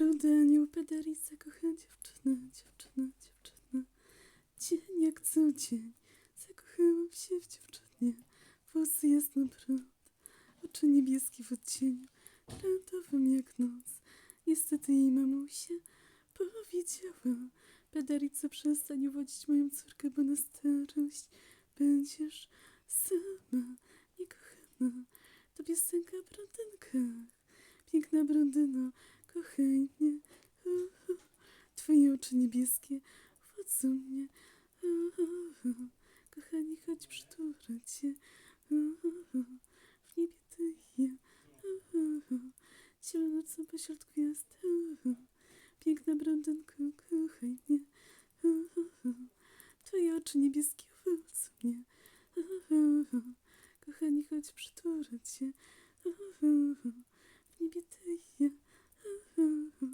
Rudy Pederica kocha dziewczynę, dziewczynę, dziewczynę. Dzień jak co dzień, zakochałam się w dziewczynie. Włosy jasno prąd, oczy niebieskie w odcieniu, randowym jak noc. Niestety jej mamusia powiedziała, Pederica przestań uwodzić moją córkę, bo na starość będziesz sama, niekochana. To piosenka o. Piękna blondyno, uh. Twoje oczy niebieskie wodzą mnie. Uh, uh, uh. Kochani, chodź przytulę cię. W niebie ty ja. Ciemno nocą pośrodku uh. Piękna blondynko, mnie. Uh, uh, uh. Twoje oczy niebieskie wodzą mnie. Uh, uh, uh. Kochani, chodź przytulę cię. Uh, uh, uh. W niebie ty i ja. Uh, uh, uh.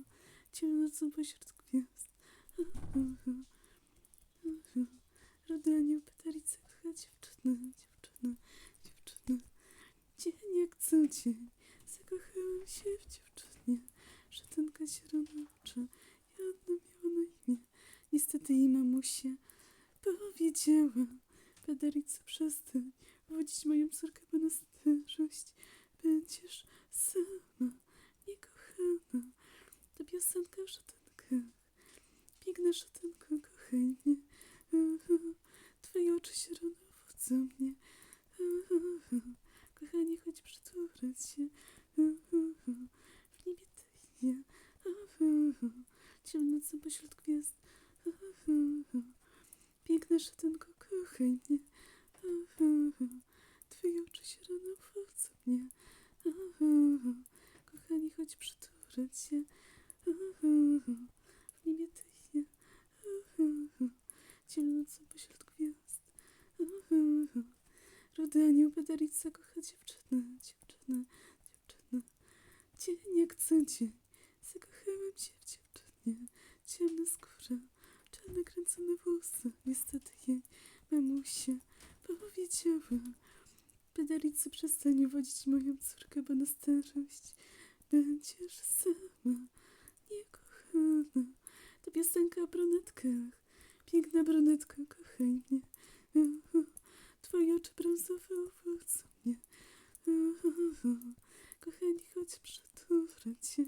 Ciemno nocą pośrodku gwiazd. Rody anioł Petarica kocha dziewczynę, dziewczynę, dziewczynę. Dzień jak co dzień, zakochałam się w dziewczynie. Szatynka sierotnicza, i ona miała na imię. Niestety jej mamusia powiedziała, Pederico przestań wodzić moją córkę, bo na starość będziesz sama, niekochana. O szatynkach. Piękna szatynko, kochaj mnie. Twoje oczy zielone wodzą mnie. Uh, uh, uh. Kochanie, chodź przytulać się. W niebie ty ja. Uh. Ciemnocą pośród gwiazd. Piękna szatynko, kochaj mnie. Twoje oczy zielone wodzą mnie. Uh, uh, uh. Kochani, chodź przytulać się. Uh, uh, uh. W niebie ty i ja. Uh, uh, uh. Ciemnocą pośród gwiazd. Uh, uh, uh. Rudy anioł Pederica kocha dziewczynę, dziewczynę, dziewczynę. Dzień jak co dzień, zakochałam się w dziewczynie. Ciemna skóra, czarne kręcone włosy. Niestety jej mamusia powiedziała. Pedericy przestań uwodzić moją córkę, bo na starość będziesz sama, niekochana. To piosenka o brunetkach. Piękna brunetka, kochaj mnie. Uh, uh. Twoje oczy brązowe owocu mnie. Uh, uh, uh. Kochani, chodź przytulę cię.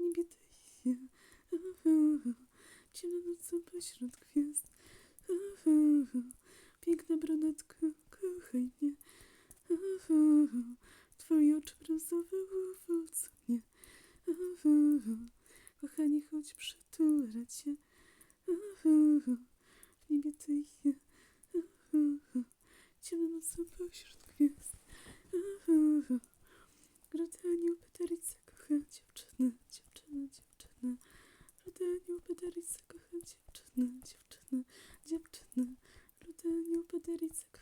Niebie uh. Ciemno nocą pośród gwiazd. Piękna brunetka, kochaj mnie. Twoje oczy brązowe owocu mnie. Uh, uh, uh. Kochani, chodź przytulę cię. W niebie ty i ja. Uh. Ciemno nocą pośród gwiazd. Uh, uh, uh. Rody anioł Pederica kocha dziewczynę, dziewczynę, dziewczynę. Rody anioł Pederica kocha dziewczynę,